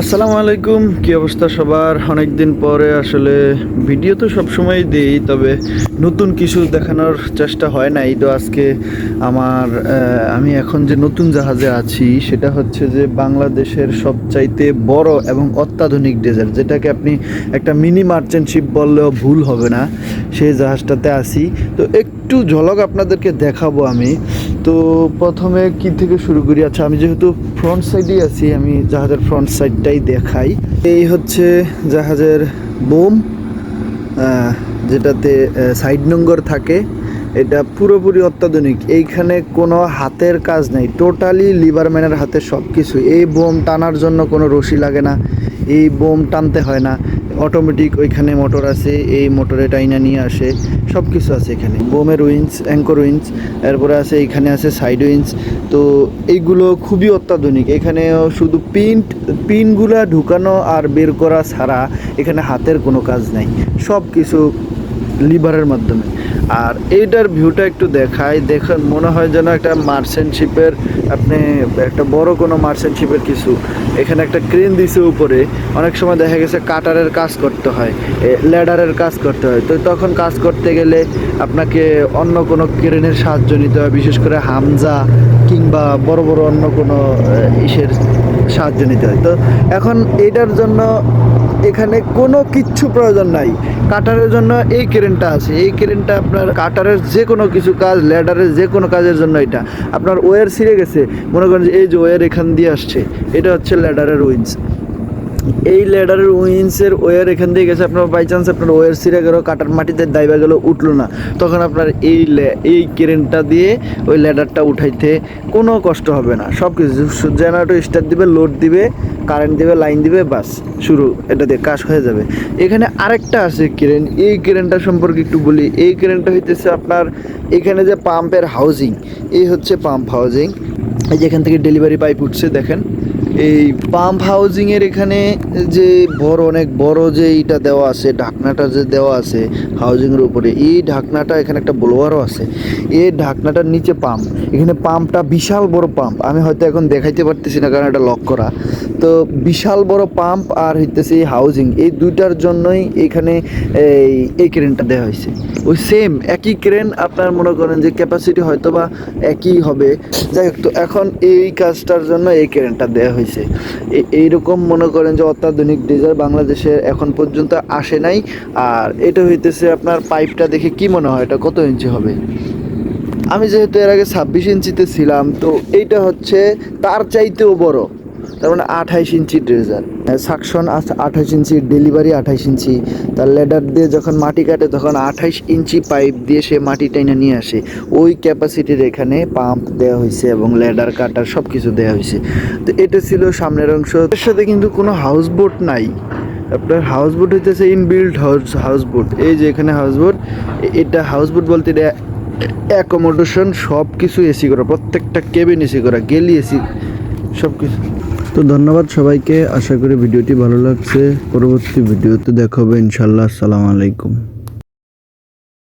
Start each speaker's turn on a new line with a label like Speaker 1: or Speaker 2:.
Speaker 1: আসসালামু আলাইকুম, কি অবস্থা সবার? অনেক দিন পরে আসলে ভিডিও তো সবসময় দিই, তবে নতুন কিছু দেখানোর চেষ্টা হয় না এই তো আজকে আমার আমি এখন যে নতুন জাহাজে আছি, সেটা হচ্ছে যে বাংলাদেশের সবচাইতে বড় এবং অত্যাধুনিক ডেজার্ট, যেটাকে আপনি একটা মিনি মার্চেন্ট শিপ বললেও ভুল হবে না। সেই জাহাজটাতে আছি। তো একটু ঝলক আপনাদেরকে দেখাবো আমি। তো প্রথমে কি থেকে শুরু করি? আচ্ছা আমি যেহেতু ফ্রন্ট সাইডেই আছি, আমি জাহাজের ফ্রন্ট সাইডটাই দেখাই। এই হচ্ছে জাহাজের বোম যেটাতে সাইড নম্বর থাকে। এটা পুরোপুরি অত্যাধুনিক। এইখানে কোনো হাতের কাজ নেই। টোটালি লিভারম্যানের হাতে সব কিছু এই বোম টানার জন্য কোনো রশি লাগে না। এই বোম টানতে হয় না। অটোমেটিক ওইখানে মোটর আছে। এই মোটরে টাইনা নিয়ে আসে। সব কিছু আছে এখানে। বোমের উইন্স, অ্যাঙ্কর উইন্স, এরপরে আছে, এখানে আছে সাইড উইন্স। তো এইগুলো খুবই অত্যাধুনিক। এখানে শুধু পিন্ট, পিনগুলা ঢুকানো আর বের করা ছাড়া এখানে হাতের কোনো কাজ নাই। সব কিছু লিভারের মাধ্যমে। আর এইটার ভিউটা একটু দেখায় দেখেন, মনে হয় যেন একটা মার্চেন্ট শিপের আপনি একটা বড় কোনো মার্চেন্ট শিপের কিছু। এখানে একটা ক্রেন দিছে উপরে। অনেক সময় দেখা গেছে কাটারের কাজ করতে হয় ল্যাডারের কাজ করতে হয়। তো তখন কাজ করতে গেলে আপনাকে অন্য কোনো ক্রেনের সাহায্য নিতে হয়, বিশেষ করে হামজা কিংবা বড় বড় অন্য কোনো ইসের সাহায্য নিতে হয়। তো এখন এটার জন্য এখানে কোনো কিচ্ছু প্রয়োজন নাই। কাটারের জন্য এই ক্রেনটা আছে। এই ক্রেনটা আপনার কাটারের যে কোনো কিছু কাজ, ল্যাডারের যে কোনো কাজের জন্য এটা। আপনার ওয়ার ছিঁড়ে গেছে। মনে করেন যে এই যে ওয়ার এখান দিয়ে আসছে, এটা হচ্ছে ল্যাডারের উইন্স। এই ল্যাডারের উইন্সের ওয়ার এখান দিয়ে গেছে। আপনার বাই চান্স আপনার ওয়ার ছিঁড়ে গেল, কাটার মাটিতে দাইবা গেল, উঠল না। তখন আপনার এই এই ক্রেনটা দিয়ে ওই ল্যাডারটা উঠাইতে কোনো কষ্ট হবে না। সব কিছু জেনারেটর স্টার্ট দিবে লোড দিবে কারেন্ট দিবে লাইন দিবে, বাস, শুরু। এটা দিয়ে কাজ হয়ে যাবে। এখানে আরেকটা আছে ক্রেন এই ক্রেনটা সম্পর্কে একটু বলি। এই ক্রেনটা হইতেছে আপনার এখানে যে পাম্পের হাউজিং এই হচ্ছে পাম্প হাউজিং এই যে এখান থেকে ডেলিভারি পাইপ উঠছে, দেখেন। এই পাম্প হাউজিং এর এখানে যে বড়, অনেক বড় যে এইটা দেওয়া আছে, ঢাকনাটা যে দেওয়া আছে হাউজিং এর উপরে, এই ঢাকনাটা এখানে একটা ব্লোয়ারও আছে। এই ঢাকনাটার নিচে পাম্প। এখানে পাম্পটা বিশাল বড় পাম্প। আমি হয়তো এখন দেখাইতে পারতেছি না কারণ এটা লক করা। তো বিশাল বড় পাম্প আর হইতেছে এই হাউজিং। এই দুইটার জন্যই এখানে এই এই ক্রেনটা দেওয়া হয়েছে ওই সেম একই ক্রেন আপনার মনে করেন যে ক্যাপাসিটি হয়তো বা একই হবে। যাই হোক, তো এখন এই কাজটার জন্য এই ক্রেনটা দেওয়া হয়েছে এ- এইরকম মনে করেন যে অত্যাধুনিক ডিজার বাংলাদেশে এখন পর্যন্ত আসে নাই। আর এটা হইতেছে আপনার পাইপটা দেখে কি মনে হয়, এটা কত ইঞ্চি হবে? আমি যেহেতু এর আগে ছাব্বিশ ইঞ্চিতে ছিলাম, তো এইটা হচ্ছে তার চাইতেও বড়। তার মানে আঠাইশ ইঞ্চি ড্রেজার। সাকশন আঠাশ ইঞ্চি ডেলিভারি আঠাইশ ইঞ্চি। তার লেডার দিয়ে যখন মাটি কাটে, তখন আঠাইশ ইঞ্চি পাইপ দিয়ে সে মাটি টাইনা নিয়ে আসে। ওই ক্যাপাসিটির এখানে পাম্প দেওয়া হয়েছে এবং লেডার কাটার সব কিছু দেওয়া হয়েছে। তো এটা ছিল সামনের অংশ। এর সাথে কিন্তু কোনো হাউস বোট নাই। আপনার হাউস বোট হইতেছে ইনবিল্ড হাউস হাউস বোট এই যে এখানে হাউস বোট এটা হাউস বোট বলতে এটা অ্যাকোমোডেশন সব কিছু এসি করা। প্রত্যেকটা কেবিন এসি করা গেলি এসি সব কিছু তো ধন্যবাদ সবাইকে। আশা করি ভিডিওটি ভালো লাগছে। পরবর্তী ভিডিওতে দেখা হবে ইনশাল্লাহ। আসসালামু আলাইকুম।